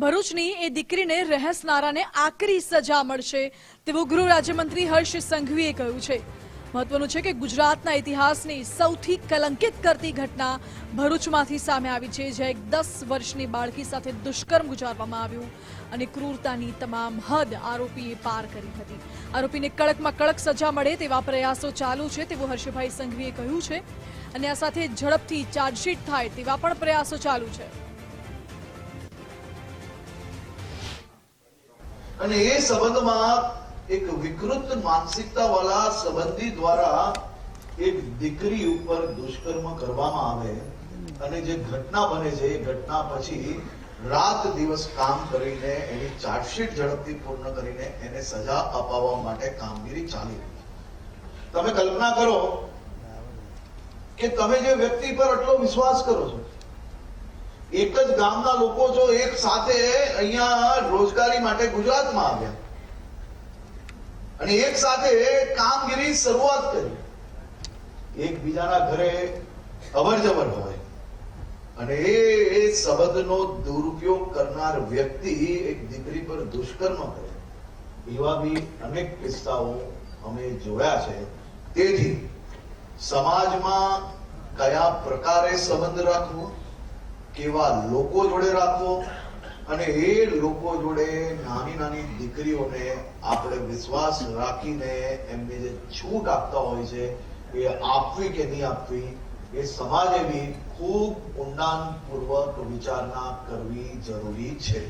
ભરૂચની એ દીકરીને રહેસનારાને આકરી સજા મળશે તેવું ગૃહ રાજ્યમંત્રી હર્ષ સંઘવીએ કહ્યું છે. મહત્વનું છે કે ગુજરાતના ઇતિહાસની સૌથી કલંકિત કરતી ઘટના ભરૂચમાંથી સામે આવી છે, જ્યાં એક દસ વર્ષની બાળકી સાથે દુષ્કર્મ ગુજારવામાં આવ્યું અને ક્રૂરતાની તમામ હદ આરોપીએ પાર કરી હતી. આરોપીને કડકમાં કડક સજા મળે તેવા પ્રયાસો ચાલુ છે તેવું હર્ષભાઈ સંઘવીએ કહ્યું છે. અને આ સાથે ઝડપથી ચાર્જશીટ થાય તેવા પણ પ્રયાસો ચાલુ છે. અને એ સંબંધમાં એક વિકૃત માનસિકતા વાળા સંબંધી દ્વારા એક દીકરી ઉપર દુષ્કર્મ કરવામાં આવે અને જે ઘટના બને છે, એ ઘટના પછી રાત દિવસ કામ કરીને એની ચાર્જશીટ ઝડપથી પૂર્ણ કરીને એને સજા અપાવવા માટે કામગીરી ચાલી તમે કલ્પના કરો કે તમે જે વ્યક્તિ પર આટલો વિશ્વાસ કરો છો એક જ ગામના લોકો જો એક સાથે અહીંયા રોજગારી માટે ગુજરાતમાં આવ્યા. અને એક સાથે કામગીરી શરૂઆત કરી. એકબીજાના ઘરે અવર જવર હોય. અને એ એ સંબંધનો દુરુપયોગ કરનાર વ્યક્તિ એક દીકરી પર દુષ્કર્મ કરે. એવા બી અનેક કિસ્સાઓ અમે જોયા છે. તેથી સમાજમાં કયા પ્રકારે સંબંધ રાખવો? કેવા લોકો જોડે રાખવો અને એ લોકો જોડે નાની નાની દીકરીઓને આપણે વિશ્વાસ રાખીને એમને જે છૂટ આપતા હોય છે, એ આપવી કે નહીં આપવી, એ સમાજ એવી ખૂબ ઊંડાણપૂર્વક વિચારણા કરવી જરૂરી છે.